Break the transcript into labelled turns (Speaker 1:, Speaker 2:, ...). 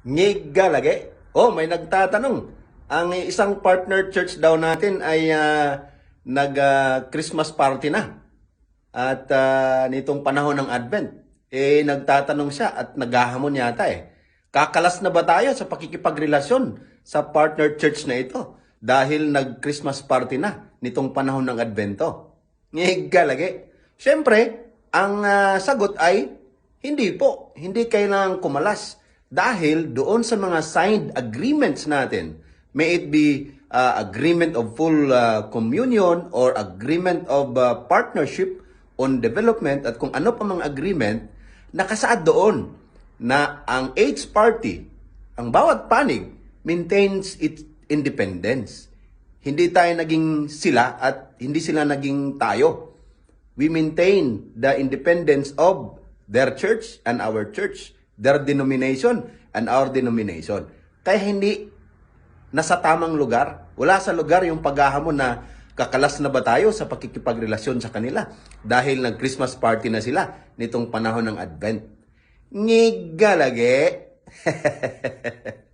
Speaker 1: Ngiga lagi. Oh, may nagtatanong. Ang isang partner church daw natin ay ah, nag ah, Christmas party na. At ah, nitong panahon ng Advent, eh nagtatanong siya at naghahamon yata eh. Kakalas na ba tayo sa pakikipagrelasyon sa partner church na ito? Dahil nag-Christmas party na nitong panahon ng Advento. Ngiga lagi. Siyempre, ang ah, sagot ay hindi po. Hindi kailangang kumalas. Dahil doon sa mga signed agreements natin, may it be uh, agreement of full uh, communion or agreement of uh, partnership on development at kung ano pa mga agreement, nakasaad doon na ang AIDS party, ang bawat panig, maintains its independence. Hindi tayo naging sila at hindi sila naging tayo we maintain the independence of their church and our church, their denomination and our denomination. Kaya hindi nasa tamang lugar, wala sa lugar yung paghahamon na kakalas na ba tayo sa pakikipagrelasyon sa kanila dahil nag-Christmas party na sila nitong panahon ng Advent. Ngiga lagi.